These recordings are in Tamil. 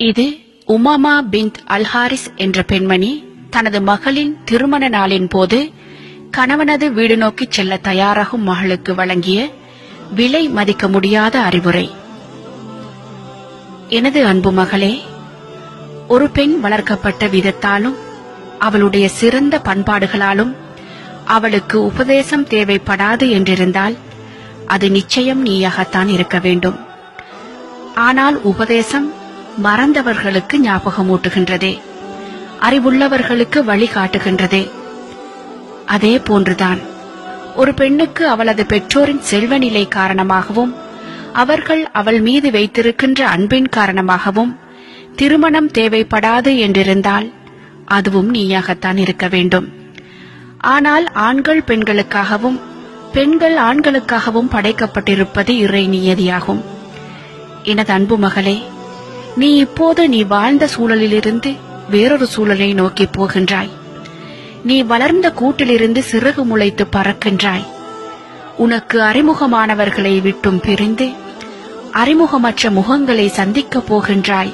இது உமாமா பிந்த் அல்ஹாரிஸ் என்ற பெண்மணி தனது மகளின் திருமண நாளின் போது கணவனது வீடு நோக்கி செல்ல தயாராகும் மகளுக்கு வழங்கிய விலை மதிக்க முடியாத அறிவுரை. எனது அன்பு மகளே ஒரு பெண் வளர்க்கப்பட்ட விதத்தாலும் அவளுடைய சிறந்த பண்பாடுகளாலும் அவளுக்கு உபதேசம் தேவைப்படாது என்றிருந்தால் அது நிச்சயம் நீயாகத்தான் இருக்க வேண்டும். ஆனால் உபதேசம் மறந்தவர்களுக்கு ஞாபகமூட்டுகின்றதே. அறிவுள்ளவர்களுக்கு வழிகாட்டுகின்றதே. அதே போன்றுதான் ஒரு பெண்ணுக்கு அவளது பெற்றோரின் செல்வநிலை காரணமாகவும் அவர்கள் அவள் மீது வைத்திருக்கின்ற அன்பின் காரணமாகவும் திருமணம் தேவைப்படாது என்றிருந்தால் அதுவும் நீயாகத்தான் இருக்க வேண்டும். ஆனால் ஆண்கள் பெண்களுக்காகவும் பெண்கள் ஆண்களுக்காகவும் படைக்கப்பட்டிருப்பது இறை நியதியாகும். எனது அன்பு மகளே நீ இப்போது நீ வாழ்ந்த சூழலிலிருந்து வேறொரு சூழலை நோக்கி போகின்றாய். நீ வளர்ந்த கூட்டிலிருந்து சிறகு முளைத்து பறக்கின்றாய். உனக்கு அறிமுகமானவர்களை விட்டும் பிரிந்து அறிமுகமற்ற முகங்களை சந்திக்கப் போகின்றாய்.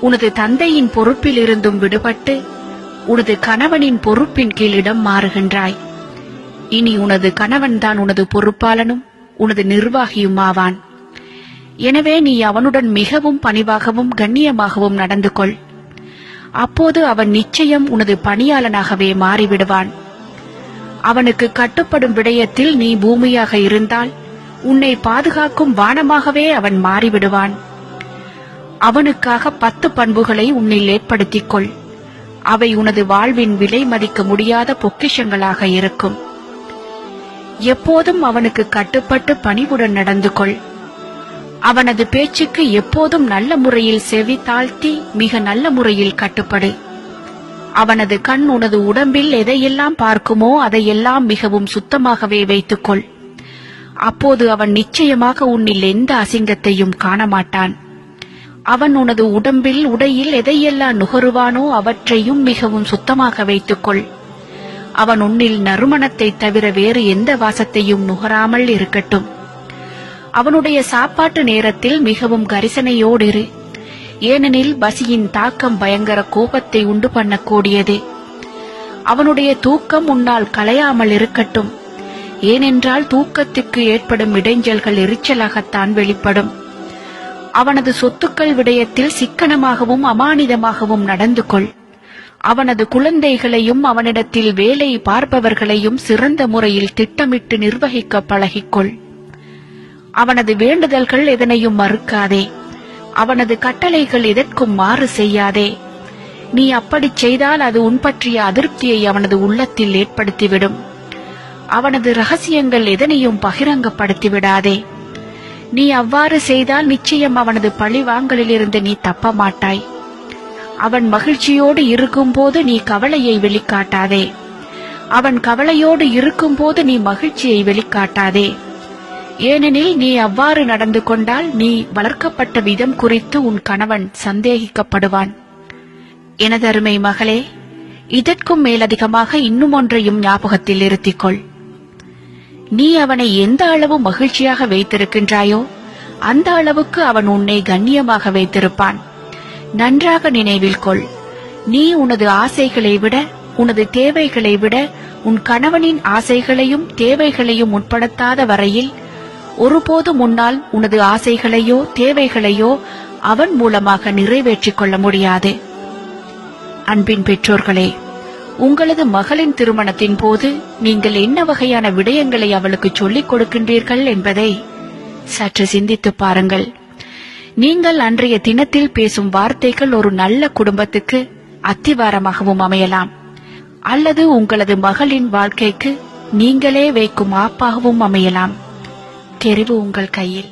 உனது தந்தையின் பொறுப்பிலிருந்தும் விடுபட்டு உனது கணவனின் பொறுப்பின் கீழ் இடம் மாறுகின்றாய். இனி உனது கணவன்தான் உனது பொறுப்பாளனும் உனது நிர்வாகியுமாவான். எனவே நீ அவனுடன் மிகவும் பணிவாகவும் கண்ணியமாகவும் நடந்து கொள். அப்போது அவன் நிச்சயம் உனது பணியாளனாகவே மாறிவிடுவான். அவனுக்கு கட்டுப்படும் விடயத்தில் நீ பூமியாக இருந்தால் உன்னை பாதுகாக்கும் வானமாகவே அவன் மாறிவிடுவான். அவனுக்காக பத்து பண்புகளை உன்னில் ஏற்படுத்திக் கொள் அவை உனது வாழ்வின் விலை மதிக்க முடியாத பொக்கிஷங்களாக இருக்கும். எப்போதும் அவனுக்கு கட்டுப்பட்டு பணிவுடன் நடந்து கொள். அவனது பேச்சுக்கு எப்போதும் நல்ல முறையில் செவி தாழ்த்தி மிக நல்ல முறையில் கட்டுப்படு. அவனது கண் உனது உடம்பில் எதையெல்லாம் பார்க்குமோ அதையெல்லாம் மிகவும் சுத்தமாகவே வைத்துக்கொள். அப்போது அவன் நிச்சயமாக உன்னில் எந்த அசிங்கத்தையும் காணமாட்டான். அவன் உனது உடம்பில் உடையில் எதையெல்லாம் நுகருவானோ அவற்றையும் மிகவும் சுத்தமாக வைத்துக்கொள். அவன் உன்னில் நறுமணத்தை தவிர வேறு எந்த வாசத்தையும் நுகராமல் இருக்கட்டும். அவனுடைய சாப்பாட்டு நேரத்தில் மிகவும் கரிசனையோடு இரு ஏனெனில் பசியின் தாக்கம் பயங்கர கோபத்தை உண்டு பண்ணக்கூடியது. அவனுடைய தூக்கம் உன்னால் கலையாமல் இருக்கட்டும். ஏனென்றால் தூக்கத்துக்கு ஏற்படும் இடைஞ்சல்கள் எரிச்சலாகத்தான் வெளிப்படும். அவனது சொத்துக்கள் விடயத்தில் சிக்கனமாகவும் அமானிதமாகவும் நடந்து கொள். அவனது குழந்தைகளையும் அவனிடத்தில் வேலை பார்ப்பவர்களையும் சிறந்த முறையில் திட்டமிட்டு நிர்வகிக்க பழகிக்கொள். அவனது வேண்டுதல்கள் எதனையும் மறுக்காதே. அவனது கட்டளைகள் எதற்கும் மாறு செய்யாதே. நீ அப்படிச் செய்தால் அது உன் பற்றிய அதிருப்தியை அவனது உள்ளத்தில் ஏற்படுத்திவிடும். அவனது ரகசியங்கள் எதனையும் பகிரங்கப்படுத்தி விடாதே நீ அவ்வாறு செய்தால் நிச்சயம் அவனது பழிவாங்கலிலிருந்து நீ தப்ப மாட்டாய் அவன் மகிழ்ச்சியோடு இருக்கும்போது நீ கவலையை வெளிக்காட்டாதே. அவன் கவலையோடு இருக்கும்போது நீ மகிழ்ச்சியை வெளிக்காட்டாதே. ஏனெனில் நீ அவ்வாறு நடந்து கொண்டால் நீ வளர்க்கப்பட்ட விதம் குறித்து உன் கணவன் சந்தேகிக்கப்படுவான். எனதருமை மகளே இதற்கும் மேலதிகமாக இன்னும் ஒன்றையும் ஞாபகத்தில் இருத்திக்கொள் நீ அவனை எந்த அளவு மகிழ்ச்சியாக வைத்திருக்கின்றாயோ அந்த அளவுக்கு அவன் உன்னை கண்ணியமாக வைத்திருப்பான். நன்றாக நினைவில் கொள். நீ உனது ஆசைகளை விட உனது தேவைகளை விட உன் கணவனின் ஆசைகளையும் தேவைகளையும் உட்படுத்தாத வரையில் ஒருபோதும் உன்னால் உனது ஆசைகளையோ தேவைகளையோ அவன் மூலமாக நிறைவேற்றிக் கொள்ள முடியாது. அன்பின் பெற்றோர்களே உங்களது மகளின் திருமணத்தின் போது நீங்கள் என்ன வகையான விடயங்களை அவளுக்கு சொல்லிக் கொடுக்கின்றீர்கள் என்பதை சற்று சிந்தித்துப் பாருங்கள். நீங்கள் அன்றைய தினத்தில் பேசும் வார்த்தைகள் ஒரு நல்ல குடும்பத்துக்கு அத்திவாரமாகவும் அமையலாம். அல்லது உங்களது மகளின் வாழ்க்கைக்கு நீங்களே வைக்கும் ஆப்பாகவும் அமையலாம். தெரிவு உங்கள் கையில்.